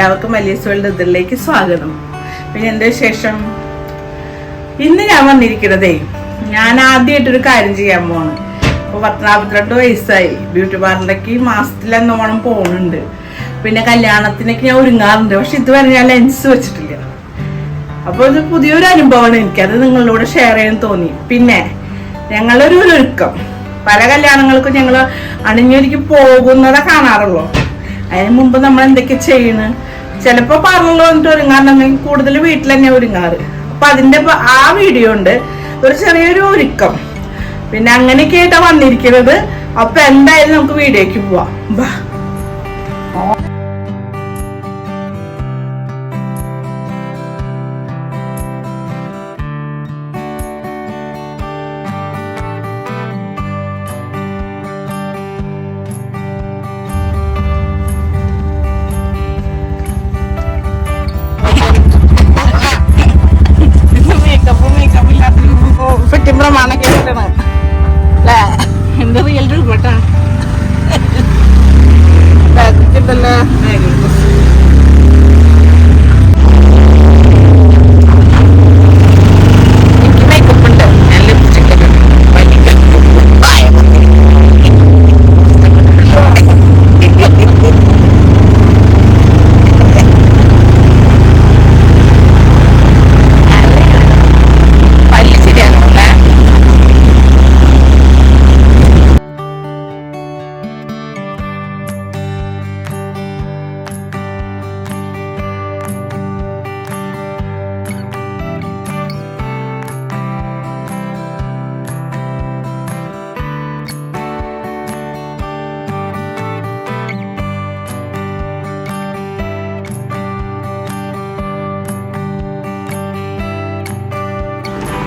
എല്ലാവർക്കും വലിയ വേൾഡ് ഇതിലേക്ക് സ്വാഗതം. പിന്നെ എന്താ ശേഷം ഇന്ന് ഞാൻ വന്നിരിക്കുന്നതേ ഞാൻ ആദ്യമായിട്ടൊരു കാര്യം ചെയ്യാൻ പോകണം ഇപ്പൊ പത്ത് നാൽപ്പത്തിരണ്ട് വയസ്സായി. ബ്യൂട്ടി പാർലറിലേക്ക് മാസത്തിൽ എന്നോണം പോകുന്നുണ്ട് പിന്നെ കല്യാണത്തിനൊക്കെ ഞാൻ ഒരുങ്ങാറുണ്ട്. പക്ഷെ ഇതുവരെ ഞാൻ ലെൻസ് വെച്ചിട്ടില്ല. അപ്പോൾ ഇത് പുതിയൊരു അനുഭവമാണ് എനിക്ക്. അത് നിങ്ങളോട് ഷെയർ ചെയ്യാൻ തോന്നി. പിന്നെ ഞങ്ങളൊരു ഒരുക്കം. പല കല്യാണങ്ങൾക്കും ഞങ്ങൾ അണിഞ്ഞൊരുക്കി പോകുന്നതാ കാണാറുള്ളൂ. അതിന് മുമ്പ് നമ്മൾ എന്തൊക്കെ ചെയ്യണ്? ചിലപ്പോൾ പാർലറിൽ വന്നിട്ട് ഒരുങ്ങാറുണ്ടെങ്കിൽ കൂടുതൽ വീട്ടിൽ തന്നെ ഒരുങ്ങാറ്. അപ്പൊ അതിന്റെ ആ വീഡിയോ ഉണ്ട്. ഒരു ചെറിയൊരു ഒരുക്കം. പിന്നെ അങ്ങനെയൊക്കെ ആയിട്ടാണ് വന്നിരിക്കുന്നത്. അപ്പൊ എന്തായാലും നമുക്ക് വീഡിയോക്ക് പോവാം.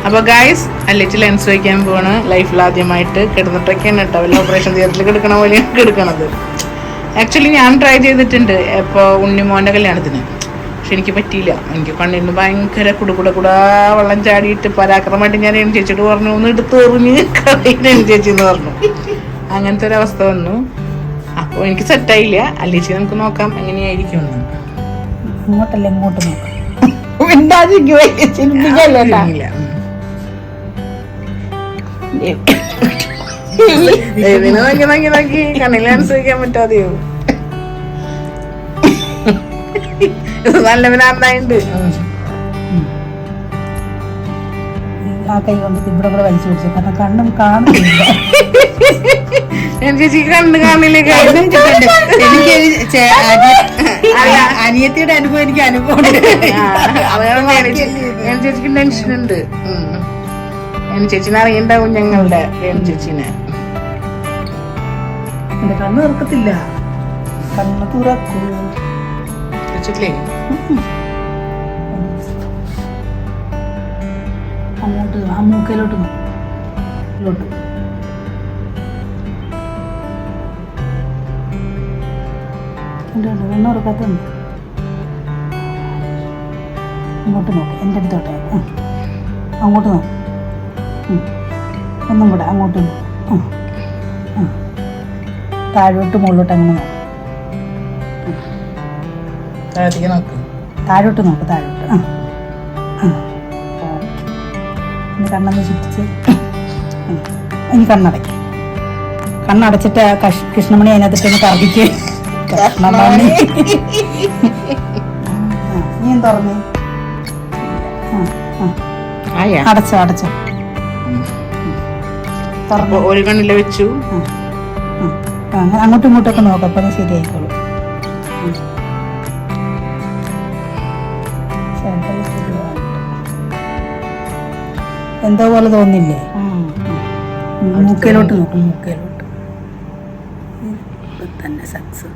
അപ്പൊ ഗായ്സ് അല്ലിച്ച് ലെൻസ് വയ്ക്കാൻ പോവാണ് ലൈഫിൽ ആദ്യമായിട്ട് കിടന്നിട്ടൊക്കെയാണ് കേട്ടോ വല്ല ഓപ്പറേഷൻ തിയേറ്ററിൽ കിടക്കണ പോലെയാണ് കിടക്കണത്. ആക്ച്വലി ഞാൻ ട്രൈ ചെയ്തിട്ടുണ്ട്. ഇപ്പോൾ ഉണ്ണിമോന്റെ കല്യാണത്തിന്. പക്ഷെ എനിക്ക് പറ്റിയില്ല. എനിക്ക് കണ്ണിന് ഭയങ്കര കുടുകുട കുടാ വെള്ളം ചാടിയിട്ട് പരാക്രമമായിട്ട് ഞാൻ എൻ ചേച്ചിയോട് പറഞ്ഞു ഒന്ന് എടുത്ത് എറിഞ്ഞ് കളയിൽ എൻ ചേച്ചി എന്ന് പറഞ്ഞു. അങ്ങനത്തെ ഒരു അവസ്ഥ വന്നു. അപ്പോൾ എനിക്ക് സെറ്റായില്ല അല്ലേച്ചി നമുക്ക് നോക്കാം എങ്ങനെയായിരിക്കും എന്ന്. ഇങ്ങോട്ടല്ല ഇങ്ങോട്ട് നോക്കാം. ഇതിന് നോക്കി നോക്കി നോക്കി. കണ്ണിൽ അനുസരിക്കാൻ പറ്റാതെയോ നല്ല ആ കൈ കൊണ്ട് ഇവിടെ കൂടെ വലിച്ചു പിടിച്ചു കാരണം കണ്ണും കാണുന്നില്ല. ചേച്ചി കണ്ണ് കാണില്ല എനിക്ക് അനിയത്തിയുടെ അനുഭവം എനിക്ക് അനുഭവം ചേച്ചിക്ക് ടെൻഷൻ ഉണ്ട്. ഞാൻ ചേച്ചിനെ അറിയണ്ട ഞങ്ങളുടെ എം ചേച്ചിനെ. എന്റെ കണ്ണ് തുറക്കത്തില്ല. കണ്ണ് തുറക്കൂ. ചേച്ചില്ലേ അങ്ങോട്ട് ആ മൂക്കയിലോട്ട് നോക്ക്. ഇതിലോട്ട് ഉണ്ട്, ഉണ്ട്. കണ്ണ് തുറക്കാത്തുണ്ട് ഇങ്ങോട്ട് നോക്ക്. എന്റെ അടുത്തോട്ട് അങ്ങോട്ട് നോക്ക്. ഒന്നും കൂടെ അങ്ങോട്ടും. ആ. ആ. താഴോട്ട് മുകളിലോട്ട് അങ്ങനെ നോക്കും. താഴോട്ട് നോക്ക് താഴോട്ട്. ആ ഓക്കെ കണ്ണൊന്ന് ചുറ്റിച്ച്. ഇനി കണ്ണടയ്ക്ക് കണ്ണടച്ചിട്ട് കൃഷ്ണമണി അതിനകത്തിട്ടൊന്ന് കറക്കിക്ക്. കൃഷ്ണമണി. ആ, നീ തുറന്നേ? അടച്ചോ അടച്ചോ. അപ്പൊ തുറന്നു ഒരു കണ്ണിൽ വെച്ചു. അങ്ങനെ അങ്ങോട്ടും ഇങ്ങോട്ടൊക്കെ നോക്കാം അപ്പം ശരിയായിക്കോളും. എന്തോ പോലെ തോന്നില്ലേ? മുക്കയിലോട്ട് നോക്കും മുക്കയിലോട്ട് തന്നെ സക്സ്.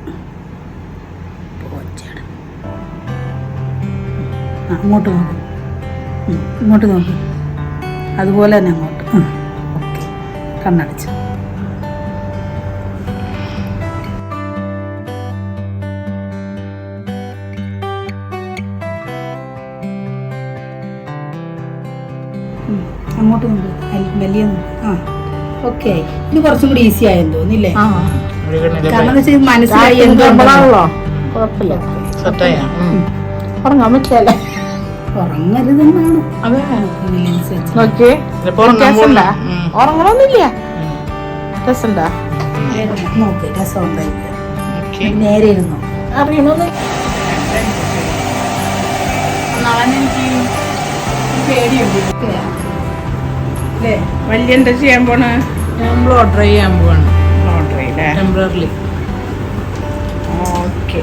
അങ്ങോട്ട് നോക്കും. ഇങ്ങോട്ട് നോക്കും. അതുപോലെ തന്നെ അങ്ങോട്ട്. ഓക്കെ. കണ്ണടച്ചു. അങ്ങോട്ട് അൽ- വലിയ ആ ഓക്കെ ഇത് കുറച്ചും കൂടി ഈസി ആയെന്ന് തോന്നില്ലേ കാരണം എന്ന് വെച്ചാൽ മനസ്സിലായി എന്തോ കുഴപ്പമില്ല. സെറ്റായ. ഉറങ്ങാൻ പറ്റില്ലല്ലേ ഉറങ്ങരുതെന്നാണ്. നോക്കിയേ. ഉറങ്ങണമെന്നില്ല രസണ്ടാ നോക്ക് രസം നേരെ ഇരുന്നു അറിയണമെന്ന് വലിയ എന്താ ചെയ്യാൻ പോണ? നമ്മൾ ഓർഡർ ചെയ്യാൻ പോവാണ്. ഓർഡർ ചെയ്യില്ലേ ടെമ്പററി ഓക്കെ.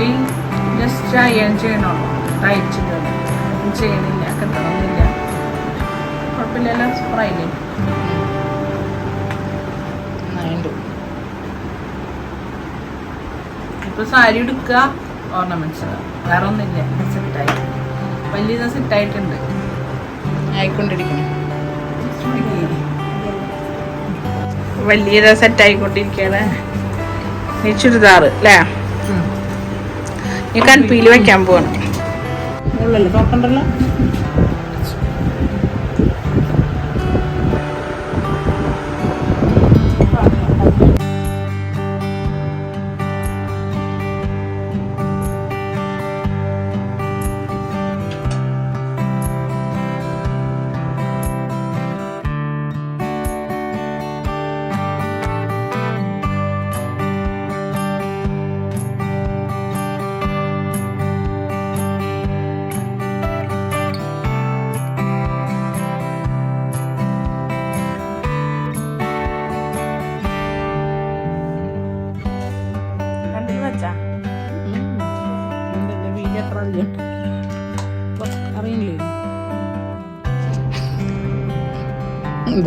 മുടി ജസ്റ്റ് അയൺ ചെയ്യണുള്ളൂ തയ്ച്ചിട്ട് ചെയ്യണില്ല കിട്ടണമെന്നില്ല കുഴപ്പമില്ലല്ലോ സൂപ്പറായില്ലേ ഇപ്പൊ സാരി എടുക്കുക ഓർണമെന്റ്സ് വേറെ ഒന്നുമില്ല സെറ്റായി വലിയ സെറ്റായിട്ടുണ്ട് ആയിക്കൊണ്ടിരിക്കണം വലിയ സെറ്റ് ആയിക്കൊണ്ടിരിക്കുകയാണ്. ഈ ചുരിദാർ അല്ലേ ഈ കൺപീൽ വെക്കാൻ പോവാണ് ഉള്ളല്ലോ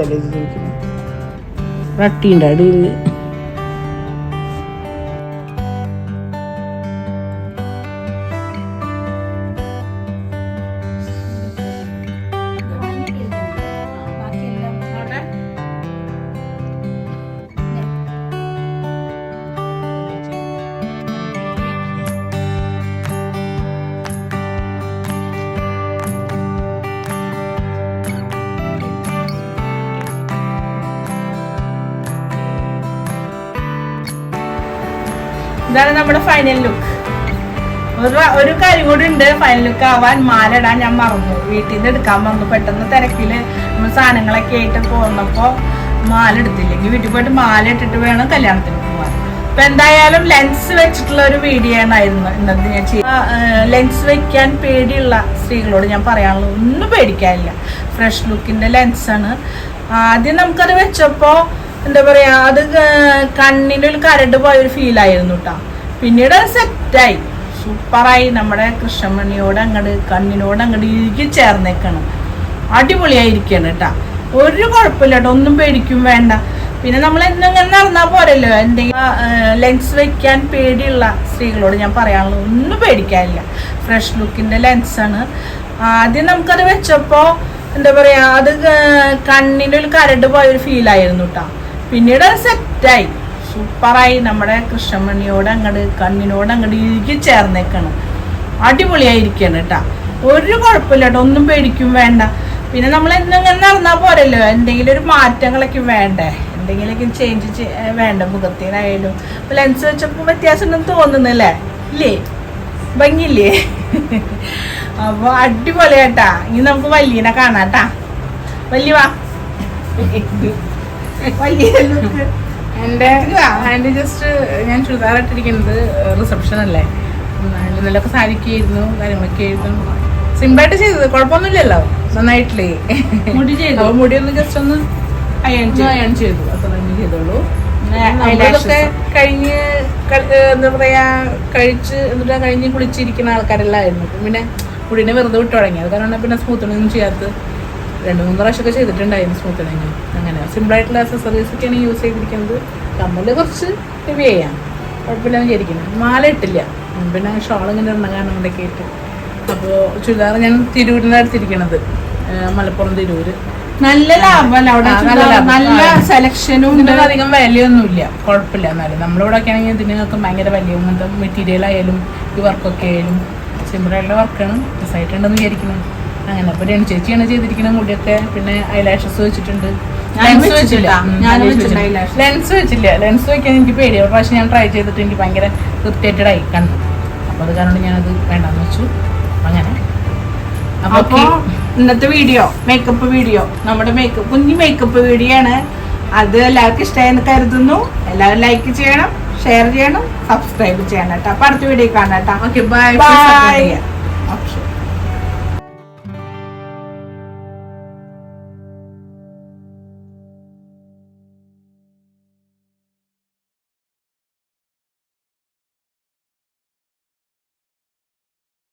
ഇത് ചോദിക്കുന്നത് റട്ടിയുണ്ട് അടിയിൽ ഇതാണ് നമ്മുടെ ഫൈനൽ ലുക്ക് ഒരു ഒരു കാര്യം കൂടി ഉണ്ട് ഫൈനൽ ലുക്ക് ആവാൻ മാല ഇടാൻ ഞാൻ മറന്നു. വീട്ടിൽ നിന്ന് എടുക്കാൻ വന്നു. പെട്ടെന്ന് തിരക്കിൽ നമ്മൾ സാധനങ്ങളൊക്കെ ആയിട്ട് പോന്നപ്പോ മാല എടുത്തില്ലെങ്കിൽ വീട്ടിൽ പോയിട്ട് മാല ഇട്ടിട്ട് വേണം കല്യാണത്തിന് പോവാൻ. അപ്പൊ എന്തായാലും ലെൻസ് വെച്ചിട്ടുള്ള ഒരു വീഡിയോ ആയിരുന്നു ഇന്നത്തെ ഞാൻ ലെൻസ് വെക്കാൻ പേടിയുള്ള സ്ത്രീകളോട് ഞാൻ പറയാനുള്ളത് ഒന്നും പേടിക്കാനില്ല. ഫ്രഷ് ലുക്കിന്റെ ലെൻസാണ് ആദ്യം നമുക്കത് വെച്ചപ്പോ എന്താ പറയാ അത് ക- കണ്ണിനൊരു കരട് പോയൊരു ഫീൽ ആയിരുന്നു കേട്ടോ പിന്നീട് അത് സെറ്റായി സൂപ്പറായി നമ്മുടെ കൃഷ്ണമണിയോട് അങ്ങോട്ട് കണ്ണിനോട് അങ്ങോട്ട് ഇഴുകി ചേർന്നേക്കാണ്. അടിപൊളിയായിരിക്കണം കേട്ടാ ഒരു കുഴപ്പമില്ല കേട്ടോ ഒന്നും പേടിക്കും വേണ്ട. പിന്നെ നമ്മൾ എന്തെങ്കിലും നടന്നാൽ പോരല്ലോ? എന്തെങ്കിലും ലെൻസ് വെക്കാൻ പേടിയുള്ള സ്ത്രീകളോട് ഞാൻ പറയാനുള്ളത് ഒന്നും പേടിക്കാനില്ല. ഫ്രഷ് ലുക്കിന്റെ ലെൻസാണ് ആദ്യം നമുക്കത് വെച്ചപ്പോൾ എന്താ പറയുക അത് കണ്ണിനൊരു കരട് പോയൊരു ഫീൽ ആയിരുന്നു കേട്ടോ പിന്നീട് സെറ്റായി. സൂപ്പറായി നമ്മുടെ കൃഷ്ണമണിയോട് അങ്ങോട്ട് കണ്ണിനോട് അങ്ങോട്ട് ഇഴുകി ചേർന്നേക്കാണ്. അടിപൊളിയായിരിക്കണം കേട്ടാ. ഒരു കുഴപ്പമില്ല കേട്ടോ ഒന്നും പേടിക്കും വേണ്ട. പിന്നെ നമ്മൾ എന്തെങ്കിലും നടന്നാൽ പോരല്ലോ. എന്തെങ്കിലും ഒരു മാറ്റങ്ങളൊക്കെ വേണ്ടേ? എന്തെങ്കിലും ചേഞ്ച് വേണ്ട മുഖത്തിനായാലും? ലെൻസ് വെച്ചപ്പോൾ വ്യത്യാസം ഉണ്ടെന്ന് തോന്നുന്നില്ലേ? ഇല്ലേ? ഭംഗിയില്ലേ? അപ്പോൾ അടിപൊളിയാട്ടാ. ഇനി നമുക്ക് വല്യനെ കാണാട്ടാ. വല്യ വാ. എന്റെ എന്റെ ജസ്റ്റ് ഞാൻ ചുരിദാർ ഇട്ടിരിക്കുന്നത് റിസപ്ഷൻ അല്ലേ. നല്ലൊക്കെ സാരിക്കായിരുന്നു കാര്യങ്ങളൊക്കെ ആയിരുന്നു. സിമ്പിളായിട്ട് ചെയ്തത് കുഴപ്പമൊന്നുമില്ലല്ലോ. നന്നായിട്ടില്ലേ. മുടി ചെയ്തു. മുടിയൊന്ന് ജസ്റ്റ് ഒന്ന് അയൺ അയൺ ചെയ്തു. അത്ര തന്നെ ചെയ്തോളൂ. eyelashes. കഴിഞ്ഞ് എന്താ പറയാ കഴിച്ച് എന്നിട്ട് കഴിഞ്ഞ് കുളിച്ചിരിക്കുന്ന ആൾക്കാരെല്ലാം ആയിരുന്നു. പിന്നെ മുടിനെ വെറുതെ വിട്ടു തുടങ്ങി. അത് കാരണം പിന്നെ സ്മൂത്തണൊന്നും ചെയ്യാത്ത രണ്ട് മൂന്ന് പ്രാവശ്യമൊക്കെ ചെയ്തിട്ടുണ്ടായിരുന്നു സ്മൂത്തണിങ് അങ്ങനെ സിമ്പിൾ ആയിട്ടുള്ള അക്സസറീസ് ഒക്കെയാണ് യൂസ് ചെയ്തിരിക്കുന്നത്. കമ്മൽ കുറച്ച് ഹെവി ചെയ്യാം കുഴപ്പമില്ല വിചാരിക്കുന്നു. മാല ഇട്ടില്ല. പിന്നെ ഷോൾ ഇങ്ങനെ കാരണം കൊണ്ടൊക്കെ ആയിട്ട് അപ്പോൾ ചുരിദാർ ഞാൻ തിരൂരിന്റെ അടുത്തിരിക്കണത്. മലപ്പുറം തിരൂര്. നല്ല ലാഭമല്ല? അവിടെ നല്ല. സെലക്ഷനും അധികം വിലയൊന്നുമില്ല. കുഴപ്പമില്ല. എന്നാലും നമ്മുടെ ഇവിടെ ഒക്കെ ആണെങ്കിൽ ഇതിനൊക്കെ ഭയങ്കര വലിയ ഇങ്ങനത്തെ മെറ്റീരിയൽ ആയാലും ഈ വർക്കൊക്കെ ആയാലും സിമ്പിളായിട്ടുള്ള വർക്കാണ് രസമായിട്ടുണ്ടെന്ന് വിചാരിക്കണം അങ്ങനെ അപ്പൊ രണ്ട് ചേച്ചിയാണ് ചെയ്തിരിക്കുന്ന മുടിയൊക്കെ. പിന്നെ ഐലാഷസ് വെച്ചിട്ടുണ്ട്. Lens eyelashes. ലെൻസ് വെച്ചില്ല. ലെൻസ് വെക്കാൻ എനിക്ക് പേടിയാണ് പ്രാവശ്യം ഞാൻ ട്രൈ ചെയ്തിട്ട് എനിക്ക് ഭയങ്കര ഇറിറ്റേറ്റഡ് ആയി കണ്ടു അപ്പൊ അത് കാരണം ഞാനത് വേണ്ടെന്ന് വെച്ചു. അങ്ങനെ. അപ്പോൾ അപ്പൊ ഇന്നത്തെ വീഡിയോ മേക്കപ്പ് വീഡിയോ നമ്മുടെ മേക്കപ്പ് കുഞ്ഞു മേക്കപ്പ് വീഡിയോ ആണ്. അത് എല്ലാവർക്കും ഇഷ്ടമായെന്ന് കരുതുന്നു. എല്ലാവരും ലൈക്ക് ചെയ്യണം ഷെയർ ചെയ്യണം സബ്സ്ക്രൈബ് ചെയ്യണം കേട്ടോ. അപ്പൊ അടുത്ത വീഡിയോ കാണാം കേട്ടോ. Okay bye bye okay